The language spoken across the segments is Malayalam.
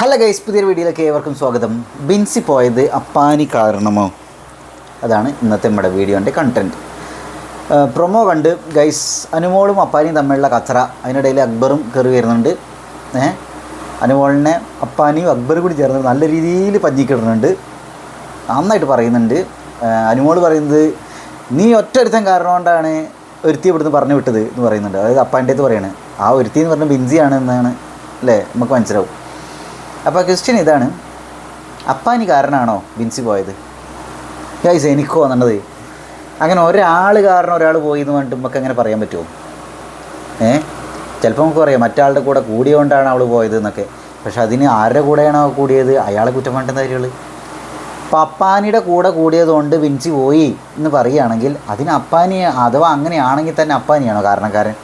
ഹലോ ഗൈസ് പുതിയ വീഡിയോയിലേക്ക് ഏവർക്കും സ്വാഗതം. ബിൻസി പോയത് അപ്പാനി കാരണമോ? അതാണ് ഇന്നത്തെ നമ്മുടെ വീഡിയോന്റെ കണ്ടന്റ് പ്രൊമോ കണ്ട് ഗൈസ് അനുമോളും അപ്പാനിയും തമ്മിലുള്ള കച്ചറ. അതിനിടയിൽ അക്ബറും കയറി വരുന്നുണ്ട്. ഏ? അനുമോളിനെ അപ്പാനിയും അക്ബറും കൂടി ചേർന്ന് നല്ല രീതിയിൽ പഞ്ഞിക്കിടുന്നുണ്ട്. നന്നായിട്ട് പറയുന്നുണ്ട്. അനുമോൾ പറയുന്നത് നീ ഒറ്റ ഒരുത്തൻ കാരണം കൊണ്ടാണ് ഒരുത്തി ഇവിടുന്ന് പറഞ്ഞു വിട്ടത് എന്ന് പറയുന്നുണ്ട്. അതായത് അപ്പാന്റെ അടുത്ത് പറയാണ്. ആ ഒരുത്തി എന്ന് പറഞ്ഞാൽ ബിൻസിയാണ് എന്നാണ്. അല്ലേ? നമുക്ക് മനസ്സിലാവും. അപ്പോൾ ക്വസ്റ്റ്യൻ ഇതാണ്. അപ്പാനി കാരണമാണോ ബിൻസി പോയത്? ഗൈസ് എനിക്ക് തോന്നണത് അങ്ങനെ ഒരാൾ കാരണം ഒരാൾ പോയി എന്ന് പറഞ്ഞിട്ട് നമുക്ക് അങ്ങനെ പറയാൻ പറ്റുമോ ഏ? ചിലപ്പോൾ നമുക്ക് പറയാം മറ്റാളുടെ കൂടെ കൂടിയോണ്ടാണ് അവൾ പോയത് എന്നൊക്കെ. പക്ഷെ അതിന് ആരുടെ കൂടെയാണോ കൂടിയത്? അയാളെ കുറ്റം വേണ്ടുന്ന കാര്യങ്ങൾ അപ്പോൾ അപ്പാനിയുടെ കൂടെ കൂടിയതുകൊണ്ട് വിൻസി പോയി എന്ന് പറയുകയാണെങ്കിൽ അതിന് അപ്പാനി അഥവാ അങ്ങനെയാണെങ്കിൽ തന്നെ അപ്പാനിയാണോ കാരണക്കാരൻ?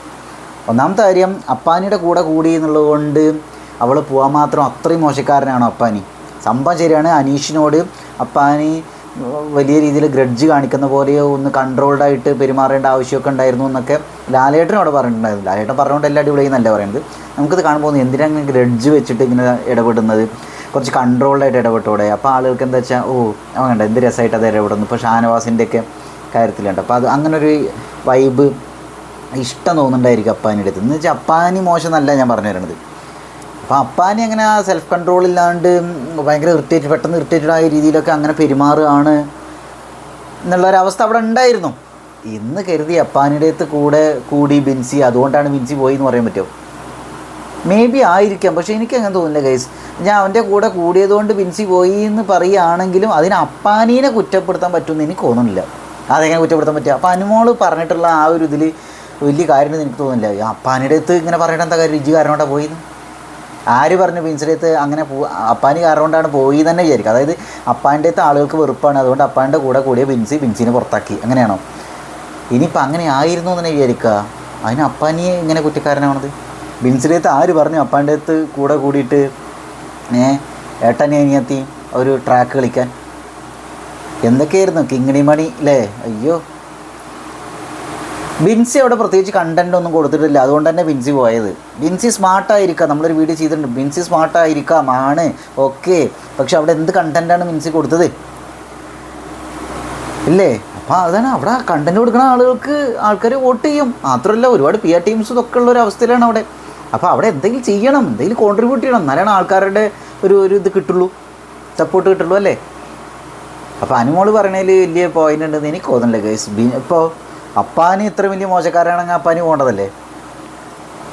ഒന്നാമത്തെ കാര്യം അപ്പാനിയുടെ കൂടെ കൂടി എന്നുള്ളത് കൊണ്ട് അവൾ പോകാൻ മാത്രം അത്രയും മോശക്കാരനാണ് അപ്പാനി. സംഭവം ശരിയാണ് അനീഷിനോട് അപ്പാനി വലിയ രീതിയിൽ ഗ്രഡ്ജ് കാണിക്കുന്ന പോലെയോ ഒന്ന് കൺട്രോൾഡ് ആയിട്ട് പെരുമാറേണ്ട ആവശ്യമൊക്കെ ഉണ്ടായിരുന്നു എന്നൊക്കെ ലാലേട്ടനോട് പറഞ്ഞിട്ടുണ്ടായിരുന്നു. ലാലേട്ടൻ പറഞ്ഞുകൊണ്ട് എല്ലാ അടിപൊളിയും നല്ല പറയുന്നത് നമുക്കിത് കാണുമ്പോൾ എന്തിനാണ് ഗ്രഡ്ജ് വെച്ചിട്ട് ഇങ്ങനെ ഇടപെടുന്നത്? കുറച്ച് കൺട്രോൾഡ് ആയിട്ട് ഇടപെട്ടോടെ. അപ്പോൾ ആളുകൾക്ക് എന്താ വെച്ചാൽ ഓ അങ്ങനെ എന്ത് രസമായിട്ട് അത് ഇടപെടുന്നു. ഇപ്പോൾ ഷാനവാസിന്റെ ഒക്കെ കാര്യത്തിലുണ്ട്. അപ്പോൾ അത് അങ്ങനൊരു വൈബ് ഇഷ്ടം തോന്നുന്നുണ്ടായിരിക്കും അപ്പാനിയുടെ അടുത്ത്. എന്ന് വെച്ചാൽ അപ്പാനി മോശം നല്ല ഞാൻ പറഞ്ഞു തരണത്. അപ്പോൾ അപ്പാനി അങ്ങനെ ആ സെൽഫ് കൺട്രോൾ ഇല്ലാണ്ട് ഭയങ്കര ഇറിറ്റേറ്റ് പെട്ടെന്ന് ഇറിറ്റേറ്റഡ് ആയ രീതിയിലൊക്കെ അങ്ങനെ പെരുമാറുകയാണ് എന്നുള്ളൊരവസ്ഥ അവിടെ ഉണ്ടായിരുന്നു. ഇന്ന് കരുതി അപ്പാനിയുടെ അടുത്ത് കൂടെ കൂടി ബിൻസി അതുകൊണ്ടാണ് ബിൻസി പോയി എന്ന് പറയാൻ പറ്റുമോ മേ ബി ആയിരിക്കാം പക്ഷേ എനിക്ക് അങ്ങനെ തോന്നുന്നില്ല ഗൈസ് ഞാൻ അവന്റെ കൂടെ കൂടിയതുകൊണ്ട് ബിൻസി പോയി എന്ന് പറയുകയാണെങ്കിലും അതിന് അപ്പാനീനെ കുറ്റപ്പെടുത്താൻ പറ്റുമെന്ന് എനിക്ക് തോന്നുന്നില്ല. അതെങ്ങനെ കുറ്റപ്പെടുത്താൻ പറ്റുക? അപ്പോൾ അനുമോൾ പറഞ്ഞിട്ടുള്ള ആ ഒരു ഇതിൽ വലിയ കാര്യമെന്ന് എനിക്ക് തോന്നുന്നില്ല. അപ്പാനിയുടെ അടുത്ത് ഇങ്ങനെ പറഞ്ഞിട്ട് എന്താ കാര്യം? രുചി കാരണം കൊണ്ടാണ് പോയിന്ന്? ആര് പറഞ്ഞു പിൻസിലേത്ത് അങ്ങനെ പോ അപ്പാനി കാരണം കൊണ്ടാണ് പോയി തന്നെ വിചാരിക്കുക. അതായത് അപ്പാന്റെ ആളുകൾക്ക് വെറുപ്പാണ്. അതുകൊണ്ട് അപ്പാന്റെ കൂടെ കൂടിയ ബിൻസി ബിൻസിനെ പുറത്താക്കി. അങ്ങനെയാണോ? ഇനിയിപ്പോൾ അങ്ങനെ ആയിരുന്നു എന്ന് തന്നെ വിചാരിക്കുക. അതിന് അപ്പാനിയെ ഇങ്ങനെ കുറ്റക്കാരനാണത് ബിൻസിന്റെ അടുത്ത് ആര് പറഞ്ഞു? അപ്പാന്റെ അടുത്ത് കൂടെ കൂടിയിട്ട് ഏ ഏട്ടനെ അനിയത്തി ഒരു ട്രാക്ക് കളിക്കാൻ? എന്തൊക്കെയായിരുന്നു? കിങ്ങിണി മണി അല്ലേ അയ്യോ. ബിൻസി അവിടെ പ്രത്യേകിച്ച് കണ്ടന്റ് ഒന്നും കൊടുത്തിട്ടില്ല. അതുകൊണ്ട് തന്നെ ബിൻസി പോയത്. ബിൻസി സ്മാർട്ടായിരിക്കാം നമ്മളൊരു വീഡിയോ ചെയ്തിട്ടുണ്ട്. ബിൻസി സ്മാർട്ടായിരിക്കാം ആണ്. ഓക്കെ. പക്ഷെ അവിടെ എന്ത് കണ്ടന്റാണ് ബിൻസി കൊടുത്തത്? ഇല്ലേ? അപ്പോൾ അതാണ് അവിടെ കണ്ടന്റ് കൊടുക്കുന്ന ആളുകൾക്ക് ആൾക്കാർ വോട്ട് ചെയ്യും. മാത്രമല്ല ഒരുപാട് പി ആർ ടീംസ് ഒക്കെ ഉള്ള ഒരു അവസ്ഥയിലാണ് അവിടെ. അപ്പോൾ അവിടെ എന്തെങ്കിലും ചെയ്യണം. എന്തെങ്കിലും കോൺട്രിബ്യൂട്ട് ചെയ്യണം. എന്നാലാണ് ആൾക്കാരുടെ ഒരു ഒരു ഇത് കിട്ടുള്ളൂ. സപ്പോർട്ട് കിട്ടുള്ളൂ അല്ലേ? അപ്പോൾ അനുമോൾ പറയണതിൽ വലിയ പോയിന്റ് ഉണ്ടെന്ന് എനിക്ക് തോന്നുന്നില്ല ഗൈസ് ഇപ്പോൾ അപ്പാനി ഇത്ര വലിയ മോശക്കാരാണെങ്കിൽ അപ്പാനി പോകേണ്ടതല്ലേ?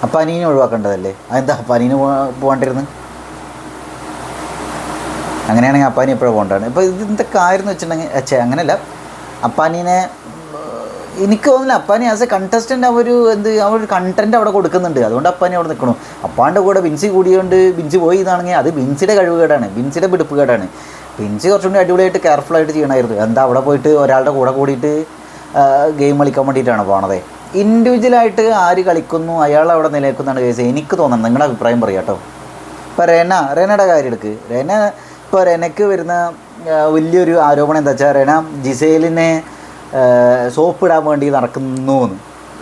അപ്പാനീനെ ഒഴിവാക്കേണ്ടതല്ലേ? അതെന്താ അപ്പാനീന് പോകേണ്ടിരുന്നു? അങ്ങനെയാണെങ്കിൽ അപ്പാനി എപ്പോഴും പോകേണ്ടതാണ് ഇപ്പോൾ ഇത് കാര്യം ആയിരുന്നു വെച്ചിട്ടുണ്ടെങ്കിൽ ഛേ അങ്ങനെയല്ല അപ്പാനീനെ എനിക്ക് തോന്നുന്നില്ല അപ്പാനി ആസ് എ കണ്ടസ്റ്റന്റ് അവർ എന്ത് ഒരു കണ്ടന്റ് അവിടെ കൊടുക്കുന്നുണ്ട്. അതുകൊണ്ട് അപ്പാനി അവിടെ നിൽക്കണു. അപ്പാന്റെ കൂടെ ബിൻസി കൂടിയോണ്ട് ബിൻസി പോയി ഇതാണെങ്കിൽ അത് ബിൻസിയുടെ കഴിവുകേടാണ്. ബിൻസിയുടെ പിടിപ്പുകേടാണ് ബിൻസി കുറച്ചും കൂടി അടിപൊളിയായിട്ട് കെയർഫുൾ ആയിട്ട് ചെയ്യണമായിരുന്നു എന്താ അവിടെ പോയിട്ട് ഒരാളുടെ കൂടെ കൂടിയിട്ട് ഗെയിം കളിക്കാൻ വേണ്ടിയിട്ടാണ് പോണത്. ഇൻഡിവിജ്വലായിട്ട് ആര് കളിക്കുന്നു അയാൾ അവിടെ നിലനിൽക്കുന്നതാണ് കേസ് എനിക്ക് തോന്നുന്നത്. നിങ്ങളുടെ അഭിപ്രായം പറയാം കേട്ടോ. ഇപ്പോൾ രേന രേനയുടെ കാര്യം എടുക്ക്. രേന ഇപ്പോൾ രേനയ്ക്ക് വരുന്ന വലിയൊരു ആരോപണം എന്താ വെച്ചാൽ രേന ജിസേലിനെ സോപ്പ് ഇടാൻ വേണ്ടി നടക്കുന്നു എന്ന്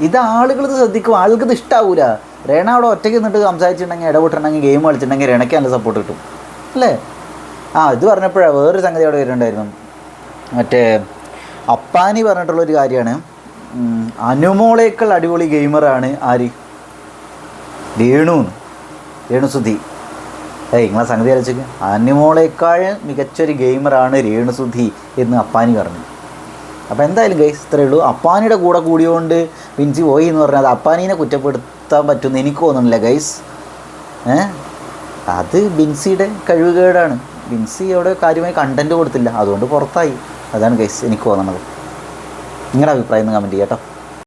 ഇത് ആളുകൾ ഇത് ശ്രദ്ധിക്കും. ആളുകൾക്ക് ഇത് ഇഷ്ടാവൂല. രേണ അവിടെ ഒറ്റയ്ക്ക് നിന്നിട്ട് സംസാരിച്ചിട്ടുണ്ടെങ്കിൽ ഇടപെട്ടിട്ടുണ്ടെങ്കിൽ ഗെയിം കളിച്ചിട്ടുണ്ടെങ്കിൽ രേണയ്ക്ക് നല്ല സപ്പോർട്ട് കിട്ടും. അല്ലേ? ആ ഇത് പറഞ്ഞപ്പോഴാണ് വേറൊരു സംഗതി അവിടെ വരുന്നുണ്ടായിരുന്നു. മറ്റേ അപ്പാനി പറഞ്ഞിട്ടുള്ള ഒരു കാര്യമാണ് അനുമോളേക്കൾ അടിപൊളി ഗെയിമറാണ് ആര്? രേണു രേണുസുധി ഏയ് നിങ്ങളെ സംഗതി അരച്ചേക്ക് അനുമോളേക്കാൾ മികച്ചൊരു ഗെയിമറാണ് രേണുസുധി എന്ന് അപ്പാനി പറഞ്ഞു. അപ്പോൾ എന്തായാലും ഗൈസ് ഇത്രയേ ഉള്ളൂ. അപ്പാനിയുടെ കൂടെ കൂടിയോണ്ട് വിൻസി പോയി എന്ന് പറഞ്ഞാൽ അത് അപ്പാനീനെ കുറ്റപ്പെടുത്താൻ പറ്റുമെന്ന് എനിക്ക് തോന്നുന്നില്ല ഗൈസ് ഏ? അത് ബിൻസിയുടെ കഴിവുകേടാണ്. ബിൻസി അവിടെ കാര്യമായി കണ്ടന്റ് കൊടുത്തില്ല. അതുകൊണ്ട് പുറത്തായി. അതാണ് ഗൈസ് എനിക്ക് തോന്നുന്നത്. നിങ്ങളുടെ അഭിപ്രായം ഒന്ന് കമന്റ് ചെയ്യാം കേട്ടോ.